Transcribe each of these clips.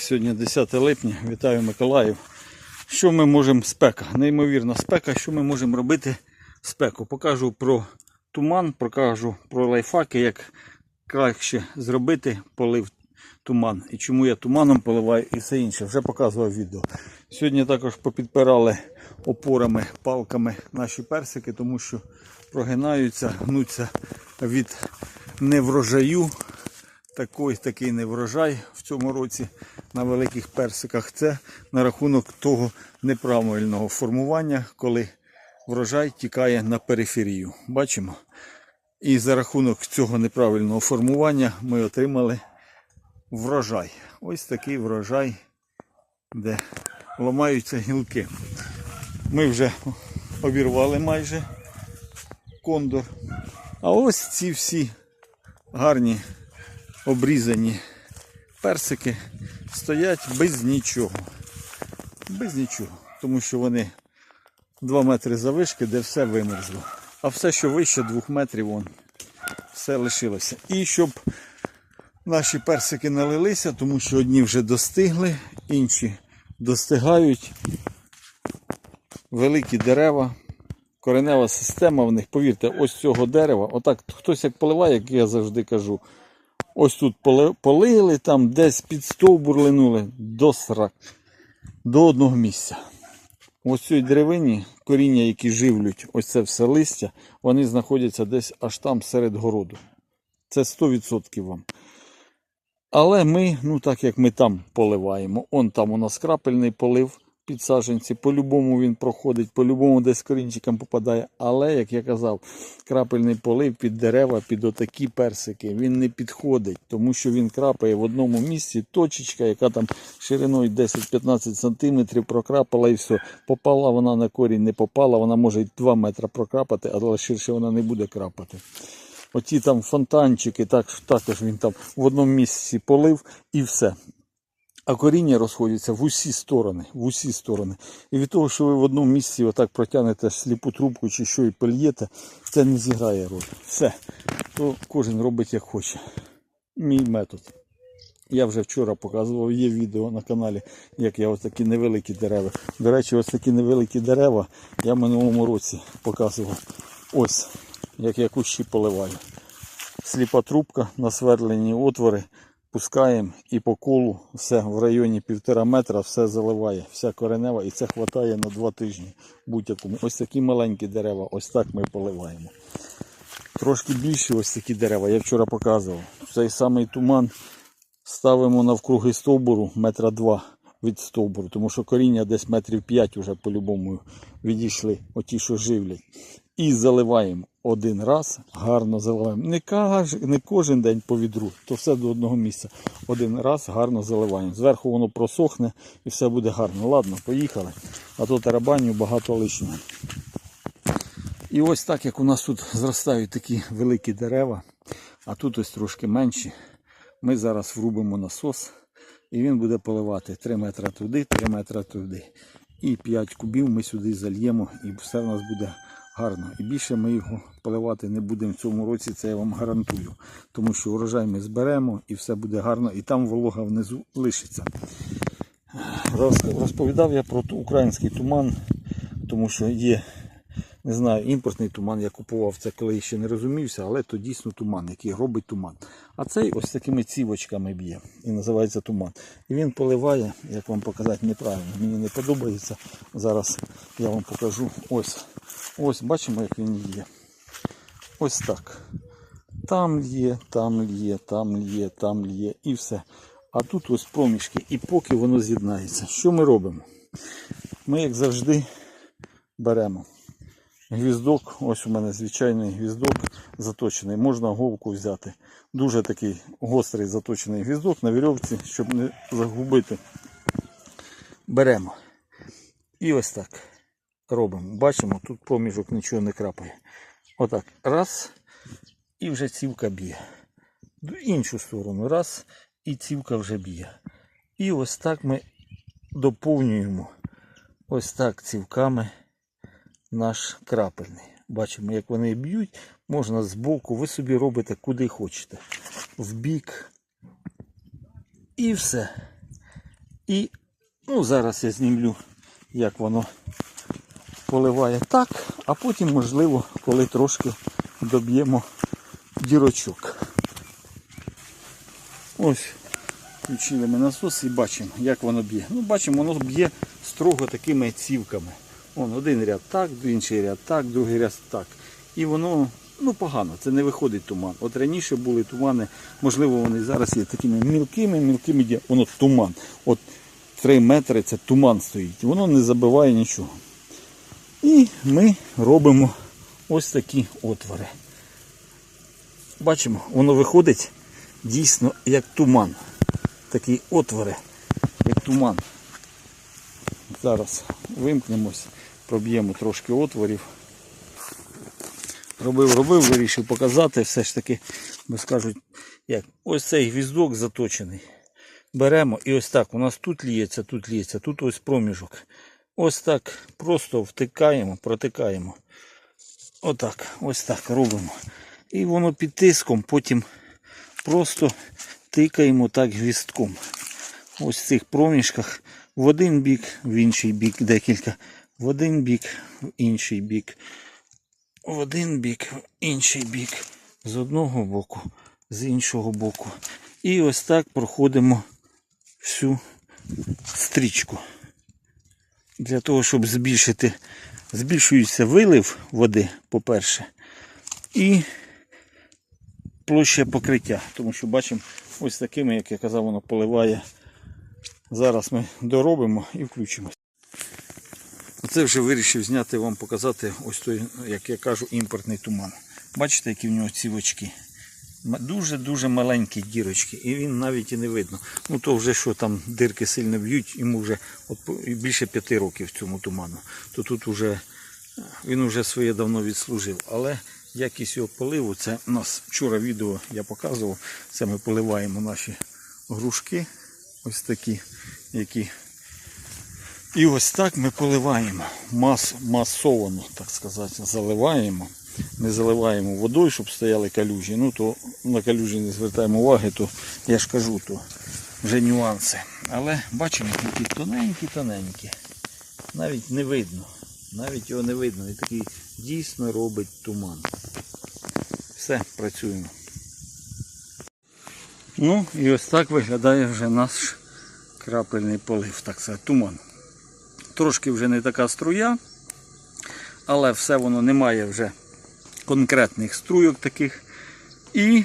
Сьогодні 10 липня. Вітаю Миколаїв. Що ми можемо спека? Неймовірна спека. Що ми можемо робити спеку? Покажу про туман, покажу про лайфхаки, як краще зробити полив туман. І чому я туманом поливаю і все інше. Вже показував відео. Сьогодні також попідпирали опорами, палками наші персики, тому що прогинаються, гнуться від неврожаю такий, такий неврожай в цьому році на великих персиках. Це на рахунок того неправильного формування, коли врожай тікає на периферію. Бачимо? І за рахунок цього неправильного формування ми отримали врожай. Ось такий врожай, де ламаються гілки. Ми вже обірвали майже кондор. А ось ці всі гарні обрізані персики стоять без нічого. Без нічого. Тому що вони 2 метри завишки, де все вимерзло. А все, що вище 2 метрів, вон, все лишилося. І щоб наші персики налилися, тому що одні вже достигли, інші достигають. Великі дерева, коренева система в них, повірте, ось цього дерева, отак хтось як поливає, як я завжди кажу. Ось тут поли- полили, там десь під стовбур линули до срак, до одного місця. Ось цій деревині коріння, які живлють ось це все листя, вони знаходяться десь аж там серед городу. Це 100% вам. Але ми, ну так як ми там поливаємо, он там у нас крапельний полив під саджанці, по-любому він проходить, по-любому десь корінчиком попадає. Але, як я казав, крапельний полив під дерева, під отакі персики, він не підходить, тому що він крапає в одному місці точечка, яка там шириною 10-15 см прокрапала і все. Попала вона на корінь, не попала, вона може й 2 метри прокрапати, але ширше вона не буде крапати. Оті там фонтанчики, так, також він там в одному місці полив і все. А коріння розходяться в усі сторони, в усі сторони. І від того, що ви в одному місці отак протягнете сліпу трубку чи що і польєте, це не зіграє роль. Все. То кожен робить як хоче. Мій метод. Я вже вчора показував, є відео на каналі, як я ось такі невеликі дерева. До речі, ось такі невеликі дерева я в минулому році показував. Ось, як я кущі поливаю. Сліпа трубка, насверлені отвори, пускаємо і по колу все в районі півтора метра все заливає, вся коренева, і це вистачає на два тижні будь-якому. Ось такі маленькі дерева, ось так ми поливаємо. Трошки більші ось такі дерева, я вчора показував. Цей самий туман ставимо навкруги стовбуру метра два від стовбуру, тому що коріння десь метрів 5 вже по-любому відійшли, оті, що живлять. І заливаємо один раз, гарно заливаємо. Не, каж, не кожен день по відру, то все до одного місця. Один раз гарно заливаємо. Зверху воно просохне і все буде гарно. Ладно, поїхали. А то тарабаню багато лишнього. І ось так, як у нас тут зростають такі великі дерева, а тут ось трошки менші, ми зараз врубимо насос і він буде поливати 3 метри туди, 3 метри туди. І 5 кубів ми сюди зальємо і все в нас буде гарно. І більше ми його поливати не будемо в цьому році, це я вам гарантую. Тому що урожай ми зберемо і все буде гарно, і там волога внизу лишиться. Роз- Розповідав я про український туман, тому що є, не знаю, імпортний туман. Я купував це, коли ще не розумівся, але то дійсно туман, який робить туман. А цей ось такими цівочками б'є і називається туман. І він поливає, як вам показати, неправильно. Мені не подобається. Зараз я вам покажу. Ось. Ось бачимо, як він є. Ось так. Там лє, там лє, там лє, там лє і все. А тут ось проміжки, і поки воно з'єднається. Що ми робимо? Ми, як завжди, беремо гвіздок. Ось у мене звичайний гвіздок заточений. Можна голку взяти. Дуже такий гострий заточений гвіздок на вірьовці, щоб не загубити. Беремо. І ось так робимо. Бачимо, тут проміжок нічого не крапає. Отак. Раз. І вже цівка б'є. В іншу сторону. Раз. І цівка вже б'є. І ось так ми доповнюємо ось так цівками наш крапельний. Бачимо, як вони б'ють. Можна збоку, ви собі робите куди хочете. В бік. І все. І ну, зараз я знімлю, як воно поливає так, а потім, можливо, коли трошки доб'ємо дірочок. Ось, включили ми насос і бачимо, як воно б'є. Ну, бачимо, воно б'є строго такими цівками. Вон один ряд так, інший ряд так, другий ряд так. І воно ну, погано, це не виходить туман. От раніше були тумани, можливо, вони зараз є такими мілкими, мілкими, воно туман. От 3 метри це туман стоїть. Воно не забиває нічого. І ми робимо ось такі отвори. Бачимо, воно виходить дійсно як туман. Такі отвори, як туман. Зараз вимкнемось, проб'ємо трошки отворів. Робив, робив, вирішив показати все ж таки, бо скажуть, як ось цей гвіздок заточений. Беремо і ось так. У нас тут ліється, тут ліється, тут ось проміжок. Ось так просто втикаємо, протикаємо. Отак, ось так робимо. І воно під тиском потім просто тикаємо так гвістком. Ось в цих проміжках в один бік, в інший бік декілька, в один бік, в інший бік, в один бік, в інший бік, з одного боку, з іншого боку. І ось так проходимо всю стрічку. Для того, щоб збільшити, збільшується вилив води, по-перше, і площа покриття. Тому що бачимо, ось такими, як я казав, воно поливає. Зараз ми доробимо і включимось. Оце вже вирішив зняти вам показати ось той, як я кажу, імпортний туман. Бачите, які в нього цівочки? М- Дуже-дуже маленькі дірочки, і він навіть і не видно. Ну то вже що там дирки сильно б'ють, йому вже от більше п'яти років цьому туману. То тут вже він вже своє давно відслужив. Але якість його поливу, це у нас вчора відео я показував. Це ми поливаємо наші грушки, ось такі, які. І ось так ми поливаємо мас, масовано, так сказати, заливаємо. Не заливаємо водою, щоб стояли калюжі. Ну то на калюжі не звертаємо уваги, то я ж кажу, то вже нюанси. Але бачимо, які тоненькі-тоненькі. Навіть не видно. Навіть його не видно. І такий дійсно робить туман. Все, працюємо. Ну і ось так виглядає вже наш крапельний полив, так сказати, туман. Трошки вже не така струя, але все воно не має вже конкретних струйок таких. І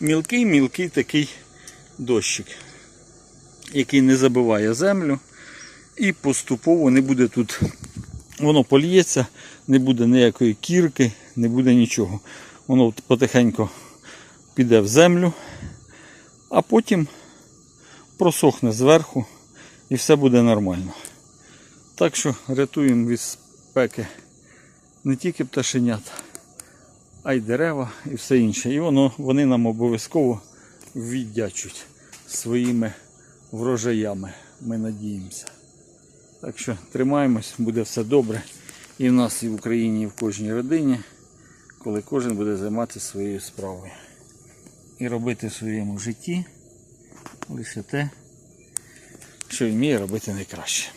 мілкий-мілкий такий дощик, який не забиває землю. І поступово не буде тут, воно поліється, не буде ніякої кірки, не буде нічого. Воно потихеньку піде в землю, а потім просохне зверху і все буде нормально. Так що рятуємо від спеки не тільки пташенят, а й дерева і все інше. І воно, вони нам обов'язково віддячуть своїми врожаями. Ми надіємося. Так що тримаємось, буде все добре. І в нас, і в Україні, і в кожній родині, коли кожен буде займатися своєю справою. І робити в своєму житті лише те, що вміє робити найкраще.